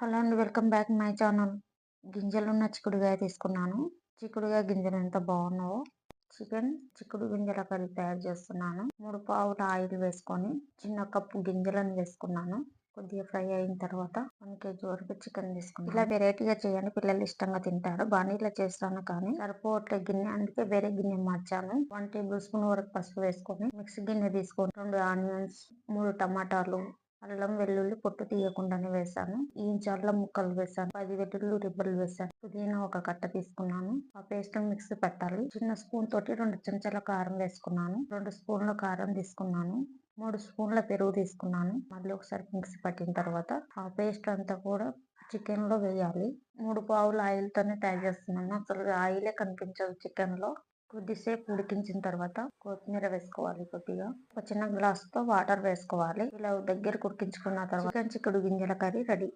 Hello అండి welcome back my channel. గింజలున్న చిక్కుడుగాయ తీసుకున్నాను. చిక్కుడుగాయ గింజలు ఎంత బాగున్నావో చికెన్ చిక్కుడు గింజల కర్రీ తయారు చేస్తున్నాను. మూడు పావుల ఆయిల్ వేసుకొని చిన్న కప్పు గింజలను వేసుకున్నాను. కొద్దిగా ఫ్రై అయిన తర్వాత వన్ కేజీ వరకు చికెన్ తీసుకున్నాను. ఇలా వెరైటీగా చేయండి పిల్లలు ఇష్టంగా తింటారు. ఇలా చేస్తాను కానీ సరిపోవట్లే గిన్నె. అందుకే వేరే గిన్నె మార్చాను. వన్ టేబుల్ స్పూన్ వరకు పసుపు వేసుకొని మిక్సీ గిన్నె తీసుకొని రెండు ఆనియన్స్ మూడు టమాటాలు అల్లం వెల్లుల్లి పొట్టు తీయకుండానే వేసాను. ఈ అల్లం ముక్కలు వేసాను. పది వెల్లుల్లి రిబ్బలు వేసాను. పుదీనా ఒక కట్ట తీసుకున్నాను. ఆ పేస్ట్ మిక్సీ పెట్టాలి. చిన్న స్పూన్ తోటి రెండు చెంచాల కారం వేసుకున్నాను. రెండు స్పూన్ల కారం తీసుకున్నాను. మూడు స్పూన్ల పెరుగు తీసుకున్నాను. మళ్ళీ ఒకసారి మిక్సీ పట్టిన తర్వాత ఆ పేస్ట్ అంతా కూడా చికెన్లో వేయాలి. మూడు పావులు ఆయిల్ తోనే తయారు చేస్తున్నాను. అసలు ఆయిలే కనిపించదు చికెన్లో కొద్దిసేపు ఉడికించిన తర్వాత కొత్తిమీర వేసుకోవాలి కొద్దిగా. ఒక చిన్న గ్లాస్తో వాటర్ వేసుకోవాలి. ఇలా దగ్గర ఉడికించుకున్న తర్వాత చికెన్ చిక్కుడు గింజల కర్రీ రెడీ.